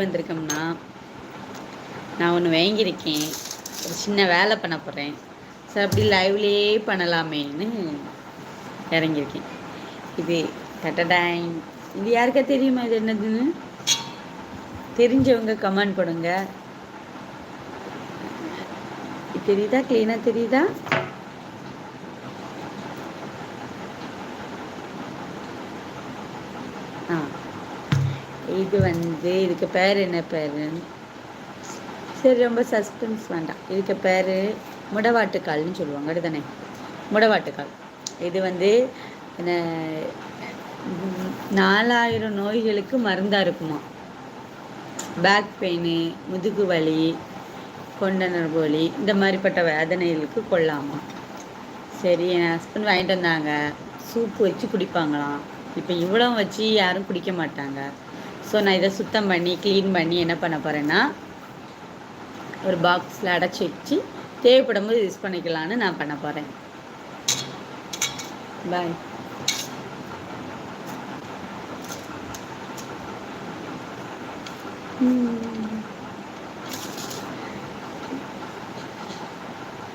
வந்திருக்கோம்னா நான் ஒன்று வாங்கியிருக்கேன். ஒரு சின்ன வேலை பண்ண போகிறேன் சார் அப்படி லைவ்லேயே பண்ணலாமேன்னு இறங்கியிருக்கேன். இது டட்டடாய் இது யாருக்கா தெரியுமா இது என்னதுன்னு? தெரிஞ்சவங்க கமெண்ட் பண்ணுங்க தெரியுதா க்ளீனாக தெரியுதா? ஆ. இது வந்து இதுக்கு பேர் என்ன பேர்? சரி ரொம்ப சஸ்பென்ஸ் வேண்டாம். இதுக்கு பேர் முடவாட்டுக்கால்னு சொல்லுவாங்க அப்படிதானே? முடவாட்டுக்கால். இது வந்து என்ன நாலாயிரம் நோய்களுக்கு மருந்தாக இருக்குமா? பேக் பெயின் முதுகு வலி கொண்டனர் வலி இந்த மாதிரிப்பட்ட வேதனைகளுக்கு கொள்ளாமா? சரி என் ஹஸ்பண்ட் வாங்கிட்டு வந்தாங்க. சூப்பு வச்சு குடிப்பாங்களாம். இப்போ இவ்வளோ வச்சு யாரும் குடிக்க மாட்டாங்க. ஸோ நான் இதை சுத்தம் பண்ணி க்ளீன் பண்ணி என்ன பண்ண போகிறேன்னா ஒரு பாக்ஸில் அடைச்சி வச்சு தேவைப்படும் போது யூஸ் பண்ணிக்கலான்னு நான் பண்ண போகிறேன் பாய் ம் hmm.